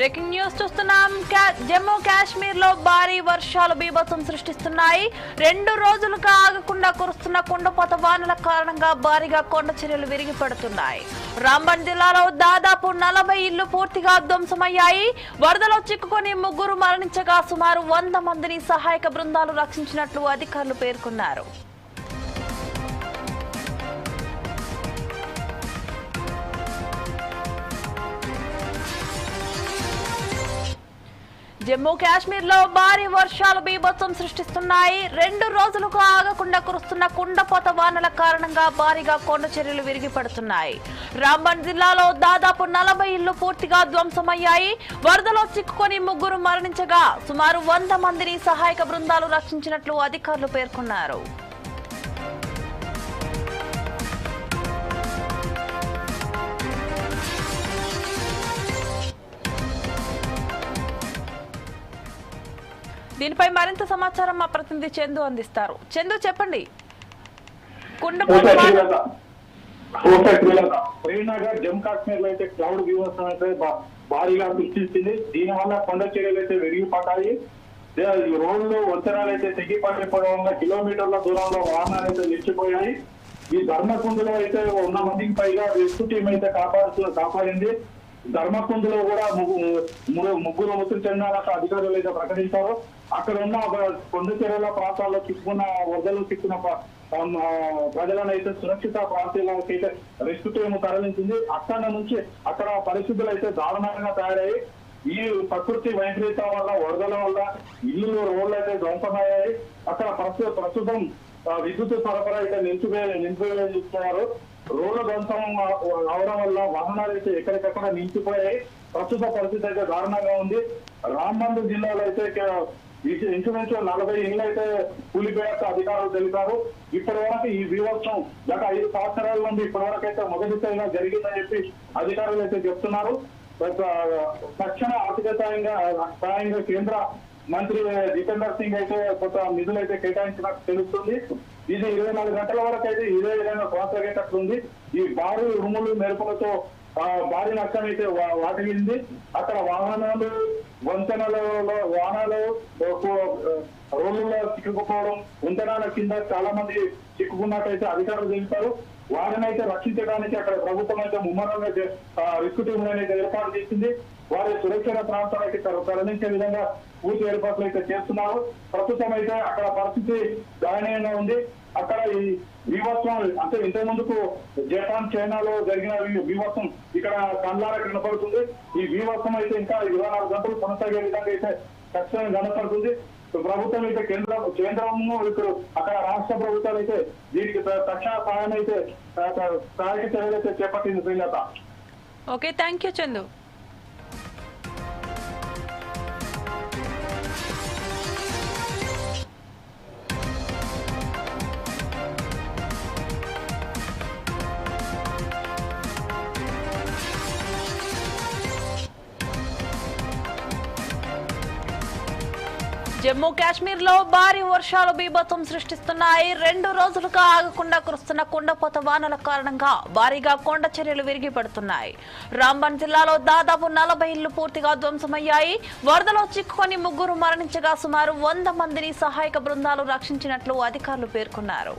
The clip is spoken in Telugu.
బ్రేకింగ్ న్యూస్ చూస్తున్నాం. జమ్మూ కాశ్మీర్లో భారీ వర్షాలు బీభత్సం సృష్టిస్తున్నాయి. రెండు రోజులుగా ఆగకుండా కురుస్తున్న కుండపోత వానల కారణంగా భారీగా కొండ చర్యలు విరిగి పడుతున్నాయి రాంబన్ జిల్లాలో దాదాపు నలభై ఇళ్ళు పూర్తిగా ధ్వంసమయ్యాయి. వరదలో చిక్కుకొని ముగ్గురు మరణించగా సుమారు వంద మందిని సహాయక బృందాలు రక్షించినట్లు అధికారులు పేర్కొన్నారు. జమ్మూ కాశ్మీర్లో భారీ వర్షాలు బీభత్సం సృష్టిస్తున్నాయి. రెండు రోజులుగా ఆగకుండా కురుస్తున్న కుండపోత వానల కారణంగా భారీగా కొండ చర్యలు విరిగి పడుతున్నాయి రాంబన్ జిల్లాలో దాదాపు నలభై ఇళ్ళు పూర్తిగా ధ్వంసమయ్యాయి. వరదలో చిక్కుకొని ముగ్గురు మరణించగా సుమారు వంద మందిని సహాయక బృందాలు రక్షించినట్లు అధికారులు పేర్కొన్నారు. దీనిపై మరింత సమాచారం మా ప్రతినిధి చందు అందిస్తారు. చందు చెప్పండి. కుండపోత వాన శ్రీనగర్ జమ్మూ కాశ్మీర్లో అయితే క్లౌడ్ వ్యూవర్స్ అయితే భారీగా సృష్టించింది. దీని వల్ల కొండ చర్యలు అయితే విరిగిపడ్డాయి. రోడ్లు వంతెనాలు అయితే తెగి పడిపోవడం వల్ల కిలోమీటర్ల దూరంలో వాహనాలు అయితే నిలిచిపోయాయి. ఈ ధర్మకుందులో అయితే వంద మందికి పైగా రెస్క్యూ టీం అయితే కాపాడుతూ కాపాడింది. ధర్మకుందులో కూడా ముగ్గు- ముగ్గురు మృతులు చెందాలని అధికారులు అయితే ప్రకటించారు. అక్కడ ఉన్న ఒక కొండ ప్రాంతాల్లో చిక్కుకున్న వరదలు చిక్కున్న ప్రజలను అయితే సురక్షిత ప్రాంతాలకు అయితే రెస్క్యూ టీం తరలించింది. అక్కడ నుంచి అక్కడ పరిస్థితులు అయితే దారుణంగా తయారయ్యాయి. ఈ ప్రకృతి వైపరీత వల్ల వరదల వల్ల ఇల్లు రోడ్లు అయితే ధ్వంసమయ్యాయి. అక్కడ ప్రస్తుతం విద్యుత్ సరఫరా అయితే నిలిచిపోయి నిలిపివేస్తున్నారు రోడ్ల ధ్వంసం అవడం వల్ల వాహనాలు అయితే ఎక్కడికక్కడ నిలిచిపోయాయి. ప్రస్తుత పరిస్థితి అయితే దారుణంగా ఉంది. రాంబందు జిల్లాలో అయితే ఇంచుమించు నలభై ఇళ్ళు అయితే కూలిపోయాక అధికారులు తెలిపారు. ఇప్పటి వరకు ఈ వివత్సం గత ఐదు సంవత్సరాల నుండి ఇప్పటి వరకు అయితే మొదటిసారిగా జరిగిందని చెప్పి అధికారులు అయితే చెప్తున్నారు. తక్షణ ఆర్థిక సాయంగా సాయంగా కేంద్ర మంత్రి జితేందర్ సింగ్ అయితే కొంత నిధులు అయితే కేటాయించినట్టు తెలుస్తుంది. ఇది ఇరవై నాలుగు గంటల వరకు అయితే ఇదే విధంగా కొనసాగేటట్లుంది. ఈ భారీ ఉరుములు మెరుపులతో భారీ నష్టం అయితే వాటిల్లింది. అక్కడ వాహనాలు వంతెనలలో వాహనాలు రోడ్లలో చిక్కుకుపోవడం వంతెనాల కింద చాలా మంది చిక్కుకున్నట్టయితే అధికారులు తెలిపారు. వారిని అయితే రక్షించడానికి అక్కడ ప్రభుత్వం అయితే ముమ్మరంగా రిస్క్ టీంలను అయితే ఏర్పాటు చేసింది. వారి సురక్షిత ప్రాంతాలకి తరలించే విధంగా పూర్తి ఏర్పాట్లు అయితే చేస్తున్నారు. ప్రస్తుతం అయితే అక్కడ పరిస్థితి దయనీయంగా ఉంది. అక్కడ ఈ వివత్వం అంటే ఇంతకు ముందుకు జపాన్ చైనాలో జరిగిన వివత్వం ఇక్కడ కండ్లార కనపడుతుంది. ఈ వివత్వం అయితే ఇంకా ఇరవై నాలుగు గంటలు కొనసాగే విధంగా అయితే ఖచ్చితంగా కనపడుతుంది. ప్రభుత్వం అయితే కేంద్రం కేంద్రము ఇప్పుడు అక్కడ రాష్ట్ర ప్రభుత్వాలు అయితే దీనికి తక్షణ సహాయం అయితే సహాయక చర్యలు అయితే చేపట్టింది Srilatha. Okay thank you Chandu. Jammu కాశ్మీర్లో భారీ వర్షాలు బీభత్సం సృష్టిస్తున్నాయి. రెండు రోజులుగా ఆగకుండా కురుస్తున్న కుండపోత వానల కారణంగా భారీగా కొండ చర్యలు విరిగి పడుతున్నాయి. రాంబన్ జిల్లాలో దాదాపు నలభై ఇళ్ళు పూర్తిగా ధ్వంసమయ్యాయి. వరదలో చిక్కుకొని ముగ్గురు మరణించగా సుమారు వంద మందిని సహాయక బృందాలు రక్షించినట్లు అధికారులు పేర్కొన్నారు.